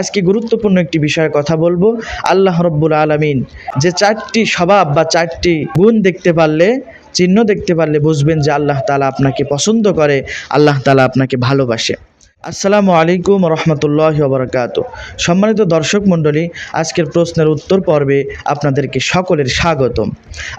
আজকে গুরুত্বপূর্ণ একটি বিষয়ে কথা বলব। আল্লাহ রব্বুল আলমিন যে চারটি স্বভাব বা চারটি গুণ দেখতে পারলে, চিহ্ন দেখতে পারলে বুঝবেন যে আল্লাহ তালা আপনাকে পছন্দ করে, আল্লাহ তালা আপনাকে ভালোবাসে। আসসালামু আলাইকুম রহমতুল্লাহ বরকাত সম্মানিত দর্শক মণ্ডলী, আজকের প্রশ্নের উত্তর পর্বে আপনাদেরকে সকলের স্বাগতম।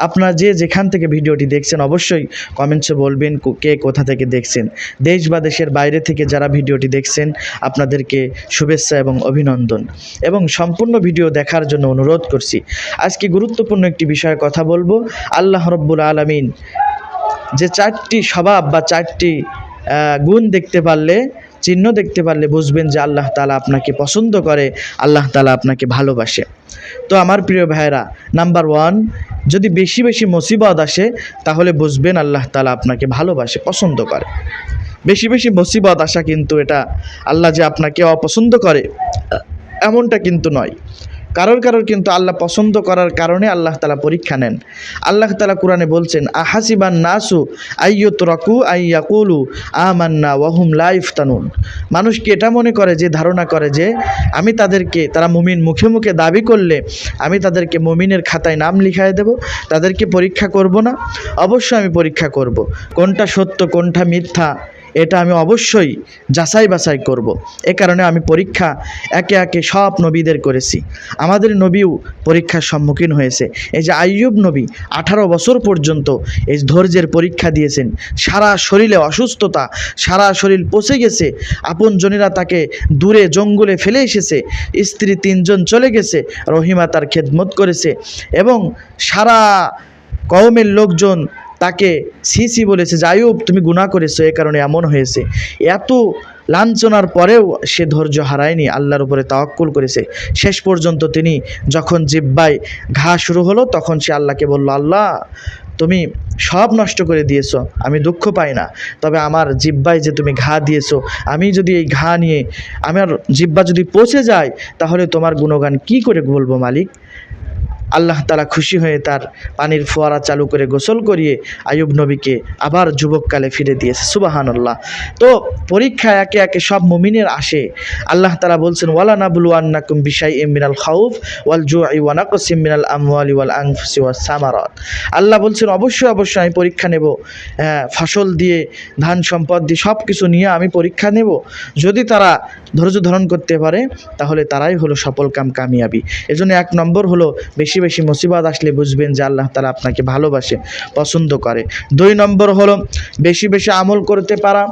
আপনারা যে যেখান থেকে ভিডিওটি দেখছেন অবশ্যই কমেন্টসে বলবেন কে কোথা থেকে দেখছেন। দেশ বা দেশের বাইরে থেকে যারা ভিডিওটি দেখছেন, আপনাদেরকে শুভেচ্ছা এবং অভিনন্দন। এবং সম্পূর্ণ ভিডিও দেখার জন্য অনুরোধ করছি, আজকে গুরুত্বপূর্ণ একটি বিষয়ে কথা বলব। আল্লাহ রব্বুল আলমিন যে চারটি স্বভাব বা চারটি গুণ দেখতে পারলে চিহ্ন দেখতে পারলে বুঝবেন যে আল্লাহ তালা আপনাকে পছন্দ করে, আল্লাহ তালা আপনাকে ভালোবাসে। তো আমার প্রিয় ভাইরা নাম্বার ওয়ান, যদি বেশি বেশি মুসিবত আসে, তাহলে বুঝবেন আল্লাহ তালা আপনাকে ভালোবাসে, পছন্দ করে। বেশি বেশি মুসিবত আসা কিন্তু এটা আল্লাহ যে আপনাকে অপছন্দ করে, এমনটা কিন্তু নয়। কারোর কারোর কিন্তু আল্লাহ পছন্দ করার কারণে আল্লাহ তালা পরীক্ষা নেন। আল্লাহ তালা কোরআনে বলছেন, আহাসিবান নাসু আইয়ত রকু আইয়াকুলু আমান্না ওয়াহুম লাইফতানুন মানুষ কি এটা মনে করে যে, ধারণা করে যে, আমি তাদেরকে, তারা মুমিন মুখে মুখে দাবি করলে আমি তাদেরকে মুমিনের খাতায় নাম লিখায় দেব, তাদেরকে পরীক্ষা করব না? অবশ্যই আমি পরীক্ষা করব। কোনটা সত্য, কোনটা মিথ্যা? এটা আমি অবশ্যই যাচাই বাছাই করব। এ কারণে আমি পরীক্ষা একে একে সব নবীদের করেছি। আমাদের নবীও পরীক্ষার সম্মুখীন হয়েছে। এই যে আইয়ুব নবী আঠারো বছর পর্যন্ত এই ধৈর্যের পরীক্ষা দিয়েছেন। সারা শরীরে অসুস্থতা, সারা শরীর পচে গেছে। আপনজনেরা তাকে দূরে জঙ্গলে ফেলে এসেছে। স্ত্রী তিনজন চলে গেছে। রহিমা তার খেদমত করেছে। এবং সারা কওমের লোকজন তাকে সি সি বলেছে যাইব তুমি গুণা করেছ, এ কারণে এমন হয়েছে। এত লাঞ্ছনার পরেও সে ধৈর্য হারায়নি, আল্লাহর উপরে তাওয়াক্কুল করেছে। শেষ পর্যন্ত তিনি যখন জিব্বায় ঘা শুরু হলো, তখন সে আল্লাহকে বলল, আল্লাহ, তুমি সব নষ্ট করে দিয়েছ, আমি দুঃখ পাই না। তবে আমার জিব্বায় যে তুমি ঘা দিয়েছ, আমি যদি এই ঘা নিয়ে আমার জিব্বা যদি পচে যায়, তাহলে তোমার গুণগান কি করে বলব মালিক? আল্লাহ তালা খুশি হয়ে তার পানির ফোয়ারা চালু করে গোসল করিয়ে আয়ুব নবীকে আবার যুবককালে ফিরে দিয়েছে। সুবাহান আল্লাহ তো পরীক্ষা একে একে সব মুমিনের আসে। আল্লাহ তালা বলছেন, ওয়ালা নাবুলু আন্নাকুম বিশাই এম মিনাল খাউফ ওয়াল জু আই ওয়ানাকসিম মিনাল আমওয়ালি ওয়াল আংফুসি ওয়াল সামারত। আল্লাহ বলছেন, অবশ্যই অবশ্যই আমি পরীক্ষা নেব। হ্যাঁ ফসল দিয়ে, ধান সম্পদ দিয়ে সব কিছু নিয়ে আমি পরীক্ষা নেব। যদি তারা ধৈর্য ধারণ করতে পারে, তাহলে তারাই হলো সফল কাম কামিয়াবি এজন্য এক নম্বর হলো বেশি বেশি বেশি মুসিবত আসলে বুঝবেন যে আল্লাহ তারা আপনাকে ভালোবাসে, পছন্দ করে। দুই নম্বর হলো, বেশি বেশি আমল করতে পারা।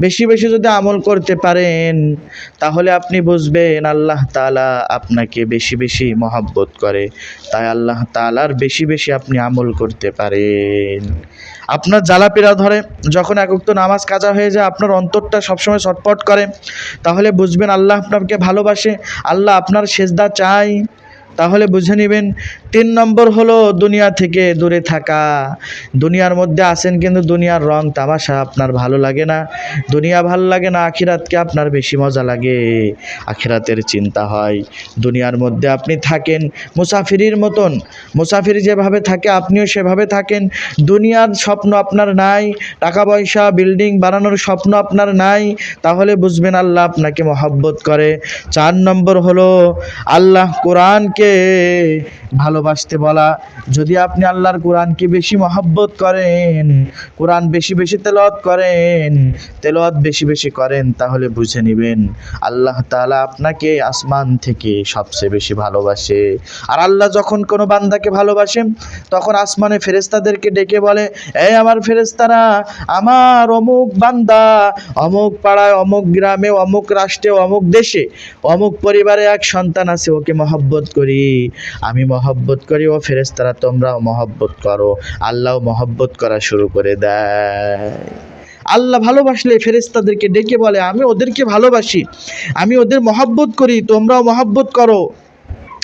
বেশি বেশি যদি আমল করতে পারেন, তাহলে আপনি বুঝবেন আল্লাহ তালা আপনাকে বেশি বেশি মহাব্বত করে। তাই আল্লাহ তালার বেশি বেশি আপনি আমল করতে পারেন। আপনার জ্বালাপীড়া ধরে, যখন একক নামাজ কাজা হয়ে যায়, আপনার অন্তরটা সবসময় ছটপট করে, তাহলে বুঝবেন আল্লাহ আপনাকে ভালোবাসে, আল্লাহ আপনার সেজদা চাই তাহলে বুঝে নেবেন, তিন নম্বর হলো দুনিয়া থেকে দূরে থাকা। দুনিয়ার মধ্যে আসেন কিন্তু দুনিয়ার রং তামাশা আপনার ভালো লাগে না। দুনিয়া ভালো লাগে না, আখিরাতকে আপনার বেশি মজা লাগে। আখিরাতের চিন্তা হয়। দুনিয়ার মধ্যে আপনি থাকেন, মুসাফিরির মতন। মুসাফির যেভাবে থাকে, আপনিও সেভাবে থাকেন। দুনিয়ার স্বপ্ন আপনার নাই, টাকা পয়সা, বিল্ডিং বানানোর স্বপ্ন আপনার নাই। তাহলে বুঝবেন আল্লাহ আপনাকে মহব্বত করে। চার নম্বর হলো, আল্লাহ কোরআনকে ভালোবাসতে বলা। যদি আপনি আল্লাহর কোরআনকে বেশি মহব্বত করেন, কোরআন বেশি বেশি তেলাওয়াত করেন, তেলাওয়াত বেশি বেশি করেন, তাহলে বুঝে নেবেন, আল্লাহ তাআলা আপনাকে আসমান থেকে সবচেয়ে বেশি ভালোবাসে। আর আল্লাহ যখন কোনো বান্দাকে ভালোবাসে, তখন আসমানে ফেরেস্তাদেরকে ডেকে বলে এই আমার ফেরেস্তারা আমার অমুক বান্দা, অমুক পাড়ায়, অমুক গ্রামে, অমুক রাষ্ট্রে, অমুক দেশে, অমুক পরিবারে এক সন্তান আছে, ওকে মহব্বত করি। আমি মহব্বত করি। ও ফেরেস্তারা তোমরাও মহব্বত করো। আল্লাহ মহব্বত করা শুরু করে দেয়। আল্লাহ ভালোবাসলে ফেরেস্তাদেরকে ডেকে বলে, আমি ওদেরকে ভালোবাসি। আমি ওদের মহব্বত করি, তোমরাও মহব্বত করো।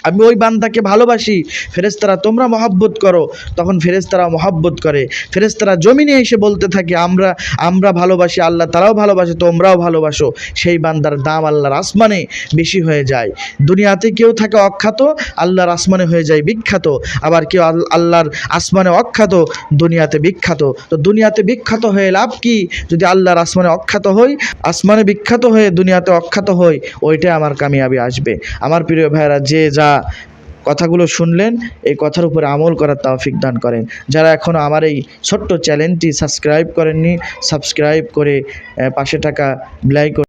আমি ওই বান্দাকে ভালোবাসি ফেরেস্তারা তোমরা মহাব্বত করো। তখন ফেরেস্তারা মহাব্বত করে। ফেরেস্তারা জমিনে এসে বলতে থাকে, আমরা আমরা ভালোবাসি, আল্লাহ তারাও ভালোবাসে, তোমরাও ভালোবাসো। সেই বান্দার দাম আল্লাহর আসমানে বেশি হয়ে যায়। দুনিয়াতে কেউ থাকে অখ্যাত, আল্লাহর আসমানে হয়ে যায় বিখ্যাত। আবার কেউ আল- আল্লাহর আসমানে অখ্যাত, দুনিয়াতে বিখ্যাত। তো দুনিয়াতে বিখ্যাত হয়ে লাভ কি? যদি আল্লাহর আসমানে অখ্যাত হই, আসমানে বিখ্যাত হয়ে দুনিয়াতে অখ্যাত হই, ওইটাই আমার কামিয়াবি আসবে। আমার প্রিয় ভাইয়েরা, যে যা কথাগুলো শুনলেন, এই কথার উপরে আমল করার তৌফিক দান করেন। যারা এখনও আমার এই ছোট্ট চ্যানেলটি সাবস্ক্রাইব করেননি, সাবস্ক্রাইব করে পাশে টাকা ব্লাই